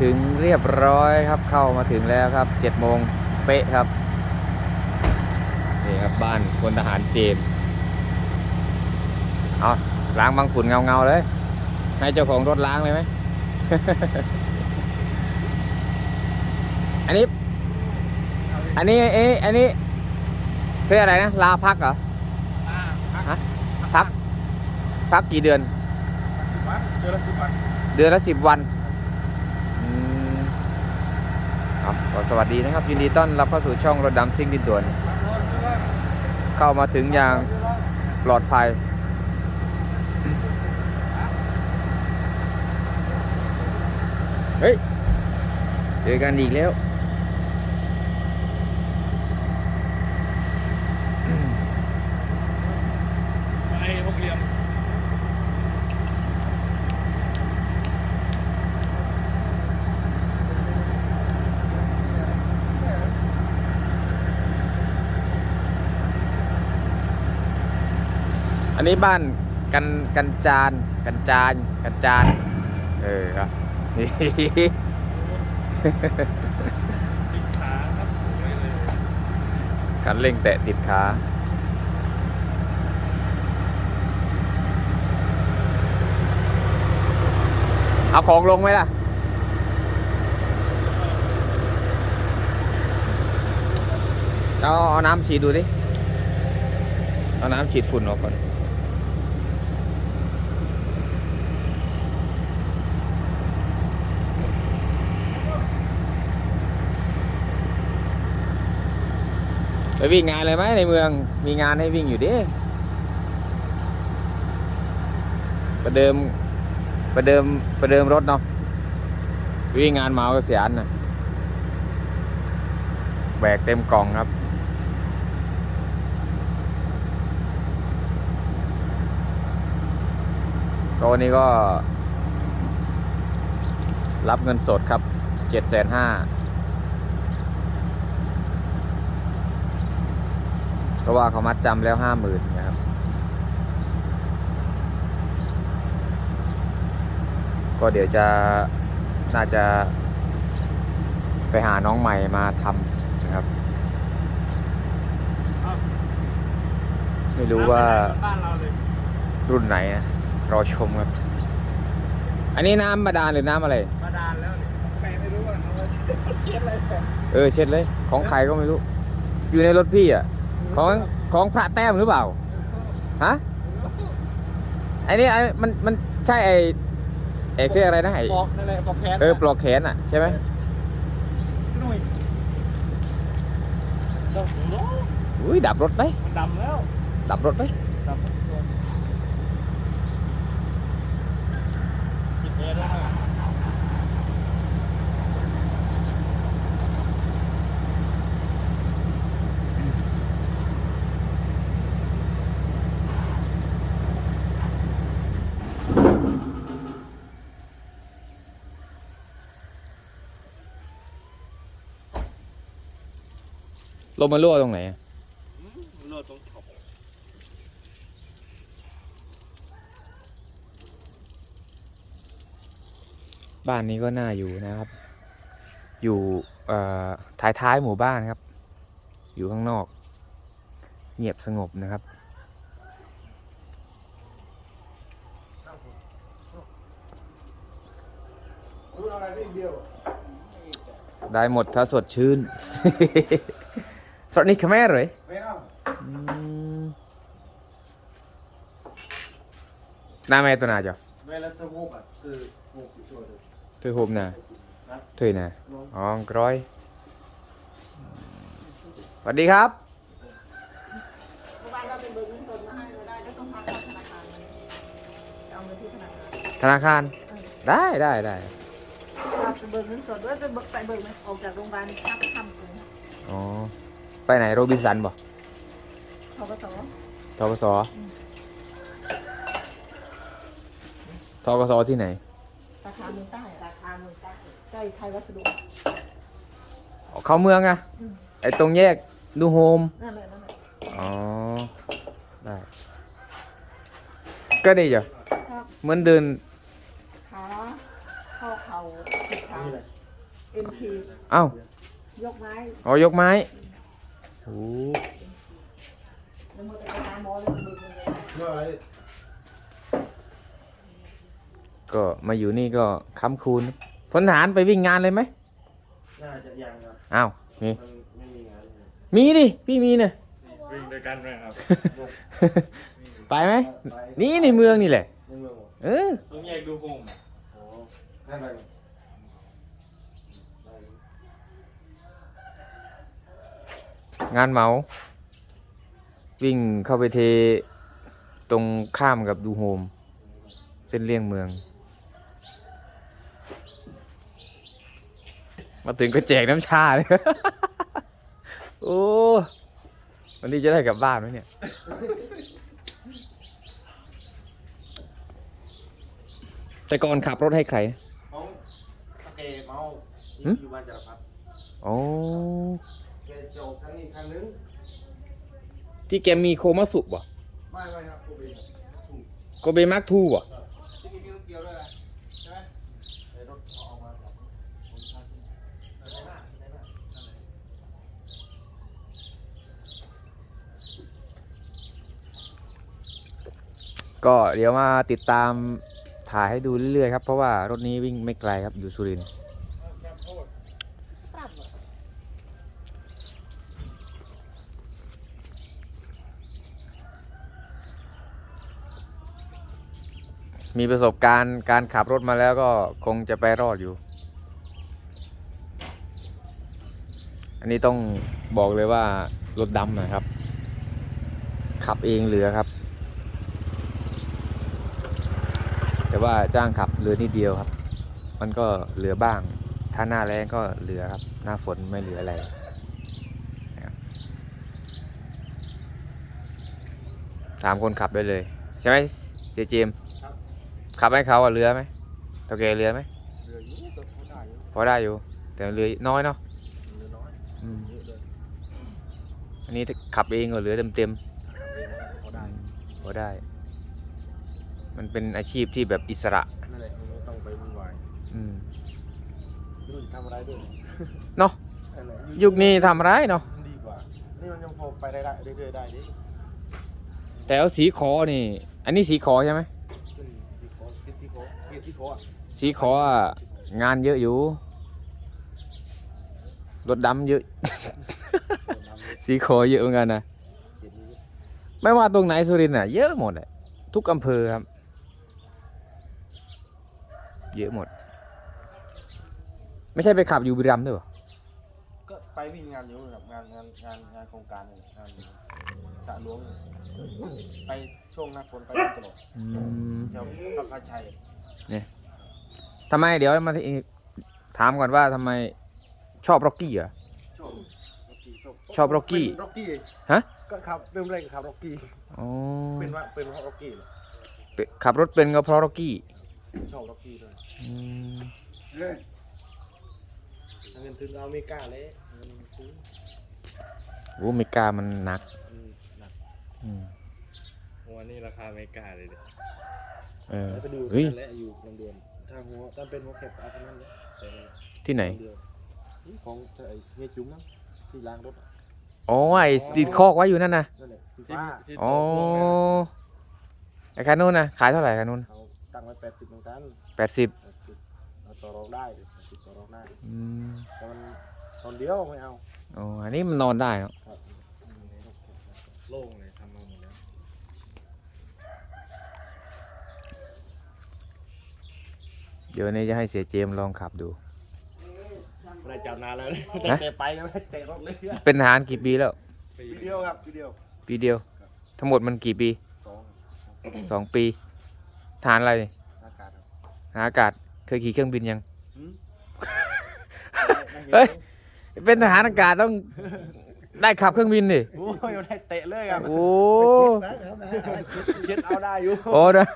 ถึงเรียบร้อยครับเข้ามาถึงแล้วครับเจ็ดโมงเป๊ะครับนี่ครับบ้านพลทหารเจมส์เอาล้างบางฝุ่นเงาเงาๆเลย ให้เจ้าของรถล้างเลยไหม อันนี้ อันนี้เอ๊ะอันนี้คืออะไรนะ ลาพักเหรออ่าพักฮะพัก พักกี่เดือนสิบวันเดือนละสิบวัน เดือนละสิบวันอืม ครับก็สวัสดีนะครับ ยินดีต้อนรับเข้าสู่ช่องรถดำซิ่งดินด่วน เข้ามาถึงอย่างปลอดภัย เฮ้ย เจอกันอีกแล้ว ไอ้หกเหลี่ยม อันนี้บ้านกันกันจานกันจานกันจานเออครับติดขาครับไม่เลยคันเร่งแตะติดขาเอาของลงไหมล่ะเอาเอาน้ำฉีดดูดิ เอาน้ำฉีดฝุ่นออกก่อน วิ่งงานเลยไหมในเมืองมีงานให้วิ่งอยู่ดิประเดิมประเดิมประเดิมรถเนาะวิ่งงานเมาเกษียณนะแบกเต็มกล่องครับ ก็วันนี้ก็ รับเงินสดครับเจ็ดแสนห้า เพราะว่าเขามัดจำแล้วห้าหมื่นนะครับ ก็เดี๋ยวจะน่าจะไปหาน้องใหม่มาทำนะครับ ไม่รู้ว่าบ้านเราเลยรุ่นไหนนะรอชมครับ อันนี้น้ำบาดาลหรือน้ำอะไรมาดานแล้วเนี่ยใครไม่รู้อะเราเทียนอะไรแปลกเออเช็ดเลย ของใครก็ไม่รู้ อยู่ในรถพี่อะ ของของพระแต้มหรือเปล่าฮะไอ้นี่ไอ้มันมันใช่ไอ้ไอ้คืออะไรนะไอ้ปอกนั่นแหละปอกแขนเออปลอกแขนอะใช่ไหมหนุ่ยเจ้าโน้อุ้ยดับรถไปมันดำแล้วดับรถไปดำตัวปิดแอร์แล้วนะ ลมมันรั่วตรงไหนอะเลือดตรงขอบบ้านนี้ก็น่าอยู่นะครับ อยู่ท้ายท้ายหมู่บ้านครับ อยู่ข้างนอก เงียบสงบนะครับไรไม่เดียวได้หมดถ้าสดชื่น สดนี่ขแม่เลยไม่เอาอืมหน้าแม่ตัวหนาจ้ะเวลาจะงกอะคืองูกี่ตัวเลยเธอหุบนะเธอนะอ๋อกร้อยสวัสดีครับเมื่อวานเราไปเบิกเงินสดมาให้เราได้แล้วต้องพาเข้าธนาคารเลยเอาเงินที่ธนาคารธนาคาร ได้ได้ได้เราไปเบิกเงินสดด้วยไปเบิกไปเบิกเงินออกจากโรงพยาบาลทับทำเลยอ๋อ ไปไหนโรบินสันบ่ทกศทกสทกสที่ไหนสาขาเมืองใต้สาขาเมืองใต้ใกล้ไทยวัสดุอ๋อเข้าเมืองอะไอตรงแยกดูโฮมนั่นแหละนั่นแหละอ๋อได้ก็ดีจ้ะครับเหมือนเดินขาข้อเข่าติดขานี่แหละเอ็นทีเอ้ายกไม้อ๋อยกไม้ โอ้แล้วมันจะไปหาหมอเลยมันมือเลยก็มาอยู่นี่ก็ค้ำคูณพลทหารไปวิ่งงานเลยไหมน่าจะยังครับอ้าวนี่มันไม่มีงานเลยมีดิพี่มีเนี่ยวิ่งด้วยกันไหมครับไปไหมไปนี่ในเมืองนี่แหละในเมืองเหรอเออต้องแยกดูโฮมโอ้นั่นอะไร งานเหมาวิ่งเข้าไปเทตรงข้ามกับดูโฮม เส้นเลี่ยงเมือง มาถึงก็แจกน้ำชาเลย โอ้วันนี้จะได้กลับบ้านไหมเนี่ย แต่ก่อนขับรถให้ใคร ของโอเคเมาหึอยู่บ้านจารพัฒน์โอ้ แกจะออกครั้งนี้ครั้งนึงที่แกมีโคมาสุบ่ไม่ไม่ครับผมเองถูกโกเบมาร์กทูบ่ที่มีเกี่ยวด้วยนะใช่ไหมไอ้รถเอาออกมาจากคนชาติในหน้าในหน้านั่นแหละก็เดี๋ยวมาติดตามถ่ายให้ดูเรื่อยๆครับ เพราะว่ารถนี้วิ่งไม่ไกลครับอยู่สุรินทร์ ปรับเหรอ มีประสบการณ์การขับรถมาแล้วก็คงจะไปรอดอยู่ อันนี้ต้องบอกเลยว่ารถดำนะครับ ขับเองเหลือครับ แต่ว่าจ้างขับเหลือนิดเดียวครับ มันก็เหลือบ้าง ถ้าหน้าแรงก็เหลือครับ หน้าฝนไม่เหลืออะไรสามคนขับได้เลย ใช่ไหมเจเจม ขับให้เขาอะเรือไหมตะเกเรือไหมเรืออยู่ก็เขาได้อยู่พอได้อยู่ แต่เรือน้อยเนาะเรือน้อยอืมเยอะเลยอันนี้ถ้าขับเองก็เหลือเต็มเต็มเขาได้ๆพอได้ มันเป็นอาชีพที่แบบอิสระ นั่นแหละมันไม่ต้องไปวุ่นวายอืม ไม่รู้จะทำอะไรด้วยเนาะนั่นแหละยุคนี้ทำอะไรเนาะมันดีกว่านี่มันยังพอไปได้เรื่อยๆได้ดิแต่เอาสีขอนี่ อันนี้สีขอใช่ไหม สีขออะงานเยอะอยู่รถดำเยอะน้ำเล็กสีขอเยอะเหมือนกันนะเขียนนี้ไม่ว่าตรงไหนสุรินทร์อะ เยอะหมดอะทุกอำเภอครับ เยอะหมด ไม่ใช่ไปขับอยู่บุรีรัมย์ด้วยเหรอก็ไปวิ่งงานอยู่กับงานงานงานงานโครงการนี่งานสระหลวงนี่ ไปช่วงหน้าฝนไปตลอดอืมเดี๋ยวพระพาชัยทำไมเดี๋ยวมาที่ถามก่อนว่าทำไมชอบร็อกกี้เหรอ ชอบร็อกกี้ชอบชอบร็อกกี้เป็นร็อกกี้ฮะ ก็ขับเริ่มแรกก็ขับร็อกกี้อ๋อเป็นว่าเป็นเพราะร็อกกี้เหรอเป็นขับรถเป็นก็เพราะร็อกกี้ชอบร็อกกี้ด้วยอืมถ้าเงินถึงเราไม่กล้าเลยเงินมันซื้อโอ้ไม่กล้ามันหนักอืมหนัก อืมวันนี้ราคาไม่กล้าเลยดิเออแล้วไปดูเฮ้ยนั่นแหละอยู่ลำดวนถ้าหัวถ้าเป็นหัวแคบเอาเท่านั้นเลยแต่มันที่ไหน ลำดวนนี่ของไอ้เฮียจุ้มมั้งที่ล้างรถอะอ๋อไอ้ติดคอกไว้อยู่นั่นนะนั่นแหละสีที่ฟ้าที่อ๋อโต๊ะพวกนั้นไอ้คันนู้นนะขายเท่าไหร่คันนู้นเขาตั้งไว้แปดสิบเหมือนกันแปดสิบแปดสิบเราต่อรองได้แปดสิบต่อรองได้อืมแต่มันตอนเดียวไม่เอาอ๋ออันนี้มันนอนได้เนอะ ครับ โล่งเลยทำมาหมดแล้ว เดี๋ยวนี้จะให้เสียเจมส์ลองขับดู ไม่ได้จับนานแล้วฮะแต่ไปก็ไม่ได้เตะรถเลยเป็นทหารกี่ปีแล้ว ปีทีเดียวครับทีเดียวปีเดียว ทั้งหมดมันกี่ปีสองสองปีทหารอะไรนี่อากาศครับทหารอากาศเคยขี่เครื่องบินยัง หืม เฮ้ย เป็นทหารอากาศต้อง ได้ขับเครื่องบินดิโอ้ยไม่ได้เตะเลยครับโอ้เช็ดเอาได้อยู่โอ้นะ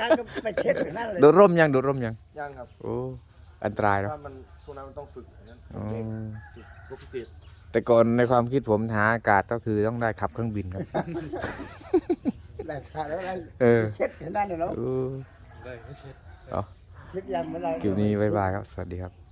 การก็ไปเช็ดอยู่นั่นเลยโดดร่มยังโดดร่มยังยังครับโอ้อันตรายเนาะว่ามันพวกนั้นมันต้องฝึกอย่างนั้นอ๋อเด็กฝึกรบพิเศษแต่ก่อนในความคิดผมทหารอากาศก็คือต้องได้ขับเครื่องบินครับ แหลกขาแล้วอะไรเออเช็ดอยู่นั่นเลยเนาะโอ้ ได้ไม่ใช่ เช็ดยังไม่ได้คลิปนี้บ๊ายบายครับ สวัสดีครับ